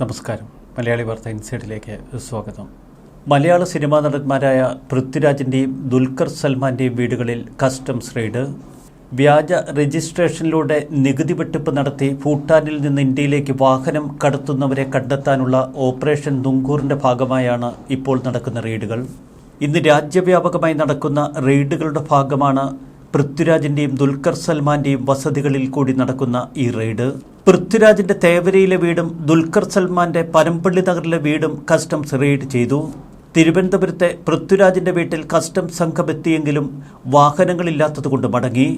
നമസ്കാരം. മലയാളി വാർത്ത ഇൻസൈഡിലേക്ക് സ്വാഗതം. മലയാള സിനിമാ നടന്മാരായ പൃഥ്വിരാജിന്റെയും ദുൽഖർ സൽമാന്റെയും വീടുകളിൽ കസ്റ്റംസ് റെയ്ഡ്. വ്യാജ രജിസ്ട്രേഷനിലൂടെ നികുതി വെട്ടിപ്പ് നടത്തി ഭൂട്ടാനിൽ നിന്ന് ഇന്ത്യയിലേക്ക് വാഹനം കടത്തുന്നവരെ കണ്ടെത്താനുള്ള ഓപ്പറേഷൻ നുങ്കൂറിന്റെ ഭാഗമായാണ് ഇപ്പോൾ നടക്കുന്ന റെയ്ഡുകൾ. ഇന്ന് രാജ്യവ്യാപകമായി നടക്കുന്ന റെയ്ഡുകളുടെ ഭാഗമാണ് പൃഥ്വിരാജിന്റെയും ദുൽഖർ സൽമാന്റെയും വസതികളിൽ കൂടി നടക്കുന്ന ഈ റെയ്ഡ്. പൃഥ്വിരാജിന്റെ തേവരയിലെ വീടും ദുൽഖർ സൽമാന്റെ പരമ്പള്ളി നഗറിലെ വീടും കസ്റ്റംസ് റെയ്ഡ് ചെയ്തു. തിരുവനന്തപുരത്തെ പൃഥ്വിരാജിന്റെ വീട്ടിൽ കസ്റ്റംസ് സംഘമെത്തിയെങ്കിലും വാഹനങ്ങളില്ലാത്തതുകൊണ്ട് മടങ്ങി.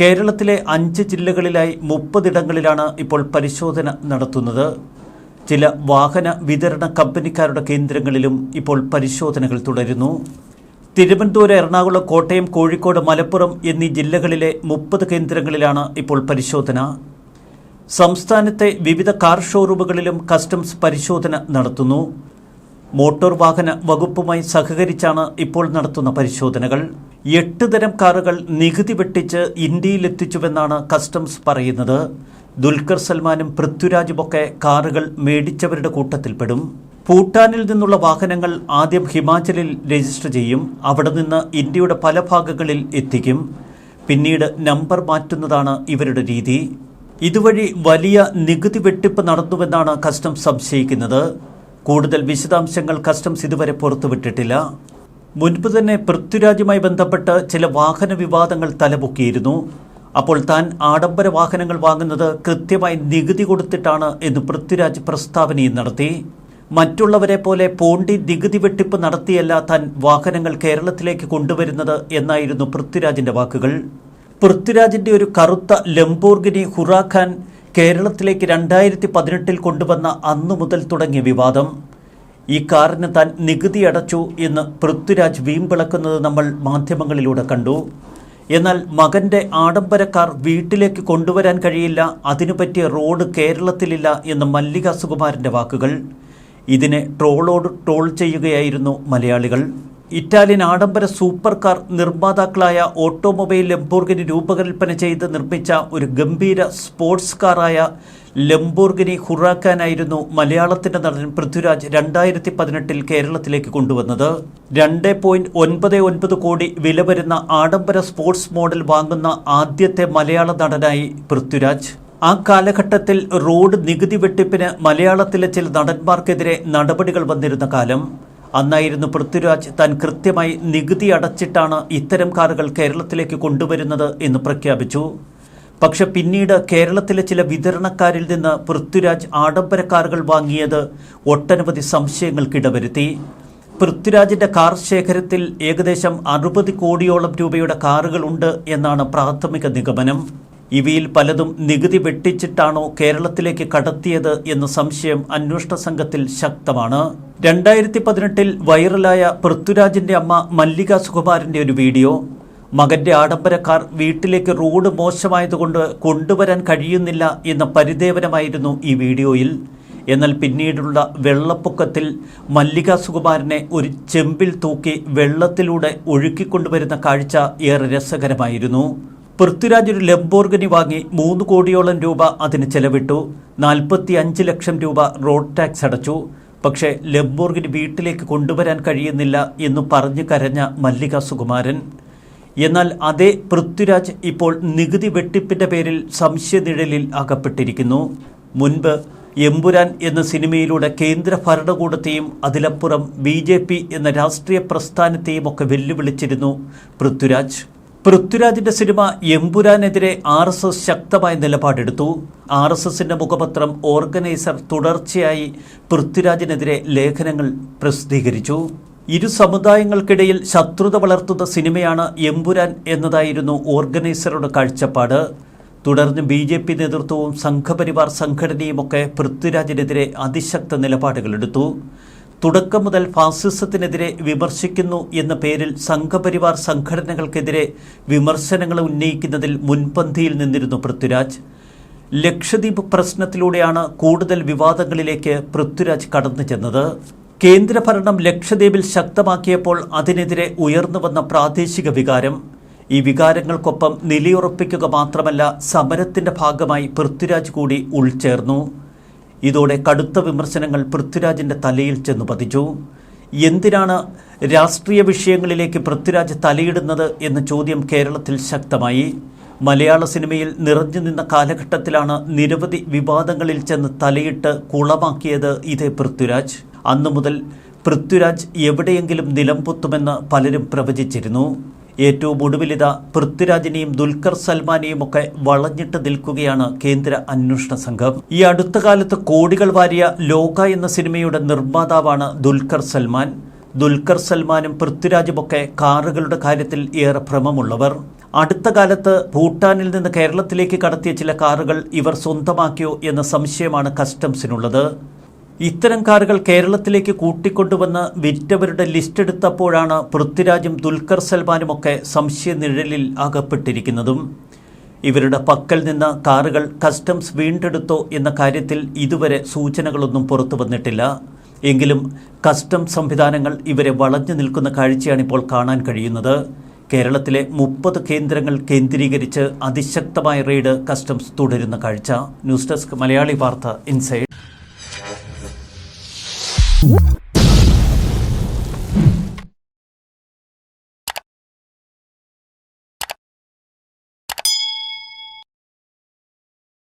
കേരളത്തിലെ അഞ്ച് ജില്ലകളിലായി മുപ്പതിടങ്ങളിലാണ് ഇപ്പോൾ പരിശോധന നടത്തുന്നത്. ചില വാഹന വിതരണ കമ്പനിക്കാരുടെ കേന്ദ്രങ്ങളിലും ഇപ്പോൾ പരിശോധനകൾ തുടരുന്നു. തിരുവനന്തപുരം എറണാകുളം കോട്ടയം കോഴിക്കോട് മലപ്പുറം എന്നീ ജില്ലകളിലെ മുപ്പത് കേന്ദ്രങ്ങളിലാണ് ഇപ്പോൾ പരിശോധന. സംസ്ഥാനത്തെ വിവിധ കാർ ഷോറൂമുകളിലും കസ്റ്റംസ് പരിശോധന നടത്തുന്നു. മോട്ടോർ വാഹന വകുപ്പുമായി സഹകരിച്ചാണ് ഇപ്പോൾ നടത്തുന്ന പരിശോധനകൾ. എട്ട് തരം കാറുകൾ നികുതി വെട്ടിച്ച് ഇന്ത്യയിലെത്തിച്ചുവെന്നാണ് കസ്റ്റംസ് പറയുന്നത്. ദുൽഖർ സൽമാനും പൃഥ്വിരാജുമൊക്കെ കാറുകൾ മേടിച്ചവരുടെ കൂട്ടത്തിൽപ്പെടും. ഭൂട്ടാനിൽ നിന്നുള്ള വാഹനങ്ങൾ ആദ്യം ഹിമാചലിൽ രജിസ്റ്റർ ചെയ്യും. അവിടെ നിന്ന് ഇന്ത്യയുടെ പല ഭാഗങ്ങളിൽ എത്തിക്കും. പിന്നീട് നമ്പർ മാറ്റുന്നതാണ് ഇവരുടെ രീതി. ഇതുവഴി വലിയ നികുതി വെട്ടിപ്പ് നടന്നുവെന്നാണ് കസ്റ്റംസ് സംശയിക്കുന്നത്. കൂടുതൽ വിശദാംശങ്ങൾ കസ്റ്റംസ് ഇതുവരെ പുറത്തുവിട്ടിട്ടില്ല. മുൻപ് തന്നെ പൃഥ്വിരാജുമായി ബന്ധപ്പെട്ട് ചില വാഹന വിവാദങ്ങൾ തലപൊക്കിയിരുന്നു. അപ്പോൾ താൻ ആഡംബര വാഹനങ്ങൾ വാങ്ങുന്നത് കൃത്യമായി നികുതി കൊടുത്തിട്ടാണ് എന്ന് പൃഥ്വിരാജ് പ്രസ്താവനയും നടത്തി. മറ്റുള്ളവരെ പോലെ പോണ്ടി നികുതി വെട്ടിപ്പ് നടത്തിയല്ല താൻ വാഹനങ്ങൾ കേരളത്തിലേക്ക് കൊണ്ടുവരുന്നത് എന്നായിരുന്നു പൃഥ്വിരാജിന്റെ വാക്കുകൾ. പൃഥ്വിരാജിന്റെ ഒരു കറുത്ത ലംബോർഗിനി ഹുറാഖാൻ കേരളത്തിലേക്ക് രണ്ടായിരത്തി പതിനെട്ടിൽ കൊണ്ടുവന്ന അന്നു മുതൽ തുടങ്ങിയ വിവാദം. ഈ കാറിന് താൻ നികുതി അടച്ചു എന്ന് പൃഥ്വിരാജ് വീമ്പിളക്കുന്നത് നമ്മൾ മാധ്യമങ്ങളിലൂടെ കണ്ടു. എന്നാൽ മകന്റെ ആഡംബര കാർ വീട്ടിലേക്ക് കൊണ്ടുവരാൻ കഴിയില്ല അതിനു പറ്റിയ റോഡ് കേരളത്തിലില്ല എന്ന് മല്ലിക സുകുമാരന്റെ വാക്കുകൾ. ഇതിനെ ട്രോളോട് ട്രോൾ ചെയ്യുകയായിരുന്നു മലയാളികൾ. ഇറ്റാലിയൻ ആഡംബര സൂപ്പർ കാർ നിർമ്മാതാക്കളായ ഓട്ടോമൊബൈൽ ലംബോർഗിനി രൂപകൽപ്പന ചെയ്ത് നിർമ്മിച്ച ഒരു ഗംഭീര സ്പോർട്സ് കാറായ ലംബോർഗിനി ഹുറാക്കാനായിരുന്നു മലയാളത്തിന്റെ നടൻ പൃഥ്വിരാജ് രണ്ടായിരത്തി പതിനെട്ടിൽ കേരളത്തിലേക്ക് കൊണ്ടുവന്നത്. രണ്ട് പോയിന്റ് ഒൻപത് ഒൻപത് കോടി വില വരുന്ന ആഡംബര സ്പോർട്സ് മോഡൽ വാങ്ങുന്ന ആദ്യത്തെ മലയാള നടനായി പൃഥ്വിരാജ്. ആ കാലഘട്ടത്തിൽ റോഡ് നികുതി വെട്ടിപ്പിന് മലയാളത്തിലെ ചില നടന്മാർക്കെതിരെ നടപടികൾ വന്നിരുന്ന കാലം. അന്നായിരുന്നു പൃഥ്വിരാജ് താൻ കൃത്യമായി നികുതി അടച്ചിട്ടാണ് ഇത്തരം കാറുകൾ കേരളത്തിലേക്ക് കൊണ്ടുവരുന്നത് എന്ന് പ്രഖ്യാപിച്ചു. പക്ഷെ പിന്നീട് കേരളത്തിലെ ചില വിതരണക്കാരിൽ നിന്ന് പൃഥ്വിരാജ് ആഡംബര കാറുകൾ വാങ്ങിയത് ഒട്ടനവധി സംശയങ്ങൾക്കിടവരുത്തി. പൃഥ്വിരാജിന്റെ കാർ ശേഖരത്തിൽ ഏകദേശം അറുപത് കോടിയോളം രൂപയുടെ കാറുകളുണ്ട് എന്നാണ് പ്രാഥമിക നിഗമനം. ഇവയിൽ പലതും നികുതി വെട്ടിച്ചിട്ടാണോ കേരളത്തിലേക്ക് കടത്തിയത് എന്ന സംശയം അന്വേഷണ സംഘത്തിൽ ശക്തമാണ്. രണ്ടായിരത്തി പതിനെട്ടിൽ വൈറലായ പൃഥ്വിരാജിന്റെ അമ്മ മല്ലിക സുകുമാരന്റെ ഒരു വീഡിയോ. മകന്റെ ആഡംബരക്കാർ കാർ വീട്ടിലേക്ക് റോഡ് മോശമായതുകൊണ്ട് കൊണ്ടുവരാൻ കഴിയുന്നില്ല എന്ന പരിദേവനമായിരുന്നു ഈ വീഡിയോയിൽ. എന്നാൽ പിന്നീടുള്ള വെള്ളപ്പൊക്കത്തിൽ മല്ലിക സുകുമാരനെ ഒരു ചെമ്പിൽ തൂക്കി വെള്ളത്തിലൂടെ ഒഴുക്കിക്കൊണ്ടുവരുന്ന കാഴ്ച ഏറെ രസകരമായിരുന്നു. പൃഥ്വിരാജ് ഒരു ലംബോർഗനി വാങ്ങി മൂന്ന് കോടിയോളം രൂപ അതിന് ചെലവിട്ടു. നാൽപ്പത്തി ലക്ഷം രൂപ റോഡ് ടാക്സ് അടച്ചു. പക്ഷേ ലംബോർഗിന് വീട്ടിലേക്ക് കൊണ്ടുവരാൻ കഴിയുന്നില്ല എന്ന് പറഞ്ഞു കരഞ്ഞ മല്ലിക സുകുമാരൻ. എന്നാൽ അതേ പൃഥ്വിരാജ് ഇപ്പോൾ നികുതി വെട്ടിപ്പിന്റെ പേരിൽ സംശയനിഴലിൽ അകപ്പെട്ടിരിക്കുന്നു. മുൻപ് എമ്പുരാൻ എന്ന സിനിമയിലൂടെ കേന്ദ്ര ഭരണകൂടത്തെയും അതിലപ്പുറം ബി എന്ന രാഷ്ട്രീയ പ്രസ്ഥാനത്തെയും ഒക്കെ വെല്ലുവിളിച്ചിരുന്നു പൃഥ്വിരാജ്. പൃഥ്വിരാജിന്റെ സിനിമ എമ്പുരാനെതിരെ ആർ എസ് എസ് ശക്തമായ നിലപാടെടുത്തു. ആർ എസ് എസിന്റെ മുഖപത്രം ഓർഗനൈസർ തുടർച്ചയായി പൃഥ്വിരാജിനെതിരെ ലേഖനങ്ങൾ പ്രസിദ്ധീകരിച്ചു. ഇരു സമുദായങ്ങൾക്കിടയിൽ ശത്രുത വളർത്തുന്ന സിനിമയാണ് എമ്പുരാൻ എന്നതായിരുന്നു ഓർഗനൈസറുടെ കാഴ്ചപ്പാട്. തുടർന്ന് ബി ജെ പി നേതൃത്വവും സംഘപരിവാർ സംഘടനയുമൊക്കെ പൃഥ്വിരാജിനെതിരെ അതിശക്ത നിലപാടുകളെടുത്തു തുടക്കം മുതൽ ഫാസിസത്തിനെതിരെ വിമർശിക്കുന്നു എന്ന പേരിൽ സംഘപരിവാർ സംഘടനകൾക്കെതിരെ വിമർശനങ്ങൾ ഉന്നയിക്കുന്നതിൽ മുൻപന്തിയിൽ നിന്നിരുന്നു പൃഥ്വിരാജ്. ലക്ഷദ്വീപ് പ്രശ്നത്തിലൂടെയാണ് കൂടുതൽ വിവാദങ്ങളിലേക്ക് പൃഥ്വിരാജ് കടന്നു ചെന്നത്. കേന്ദ്രഭരണം ലക്ഷദ്വീപിൽ ശക്തമാക്കിയപ്പോൾ അതിനെതിരെ ഉയർന്നു വന്ന പ്രാദേശിക വികാരം. ഈ വികാരങ്ങൾക്കൊപ്പം നിലയുറപ്പിക്കുക മാത്രമല്ല സമരത്തിന്റെ ഭാഗമായി പൃഥ്വിരാജ് കൂടി ഉൾച്ചേർന്നു. ഇതോടെ കടുത്ത വിമർശനങ്ങൾ പൃഥ്വിരാജിന്റെ തലയിൽ ചെന്നു പതിച്ചു. എന്തിനാണ് രാഷ്ട്രീയ വിഷയങ്ങളിലേക്ക് പൃഥ്വിരാജ് തലയിടുന്നത് എന്ന ചോദ്യം കേരളത്തിൽ ശക്തമായി. മലയാള സിനിമയിൽ നിറഞ്ഞു നിന്ന കാലഘട്ടത്തിലാണ് നിരവധി വിവാദങ്ങളിൽ ചെന്ന് തലയിട്ട് കുളമാക്കിയത് ഇതേ പൃഥ്വിരാജ്. അന്നു മുതൽ പൃഥ്വിരാജ് എവിടെയെങ്കിലും നിലംപൊത്തുമെന്ന് പലരും പ്രവചിച്ചിരുന്നു. ഏറ്റവും ഒടുവിലിത പൃഥ്വിരാജിനെയും ദുൽഖർ സൽമാനെയും ഒക്കെ വളഞ്ഞിട്ട് നിൽക്കുകയാണ് കേന്ദ്ര അന്വേഷണ സംഘം. ഈ അടുത്ത കാലത്ത് കോടികൾ വാരിയ ലോക എന്ന സിനിമയുടെ നിർമ്മാതാവാണ് ദുൽഖർ സൽമാൻ. ദുൽഖർ സൽമാനും പൃഥ്വിരാജുമൊക്കെ കാറുകളുടെ കാര്യത്തിൽ ഏറെ ഭ്രമമുള്ളവർ. അടുത്ത കാലത്ത് ഭൂട്ടാനിൽ നിന്ന് കേരളത്തിലേക്ക് കടത്തിയ ചില കാറുകൾ ഇവർ സ്വന്തമാക്കിയോ എന്ന സംശയമാണ് കസ്റ്റംസിനുള്ളത്. ഇത്തരം കാറുകൾ കേരളത്തിലേക്ക് കൂട്ടിക്കൊണ്ടുവന്ന് വിറ്റവരുടെ ലിസ്റ്റ് എടുത്തപ്പോഴാണ് പൃഥ്വിരാജും ദുൽഖർ സൽമാനുമൊക്കെ സംശയ നിഴലിൽ അകപ്പെട്ടിരിക്കുന്നതും. ഇവരുടെ പക്കൽ നിന്ന് കാറുകൾ കസ്റ്റംസ് വീണ്ടെടുത്തോ എന്ന കാര്യത്തിൽ ഇതുവരെ സൂചനകളൊന്നും പുറത്തു വന്നിട്ടില്ല. എങ്കിലും കസ്റ്റംസ് സംവിധാനങ്ങൾ ഇവരെ വളഞ്ഞു നിൽക്കുന്ന കാഴ്ചയാണ് ഇപ്പോൾ കാണാൻ കഴിയുന്നത്. കേരളത്തിലെ മുപ്പത് കേന്ദ്രങ്ങൾ കേന്ദ്രീകരിച്ച് അതിശക്തമായ റെയ്ഡ് കസ്റ്റംസ് തുടരുന്ന കാഴ്ച. ന്യൂസ് ഡെസ്ക് മലയാളി വാർത്ത ഇൻസൈഡ്. Woo!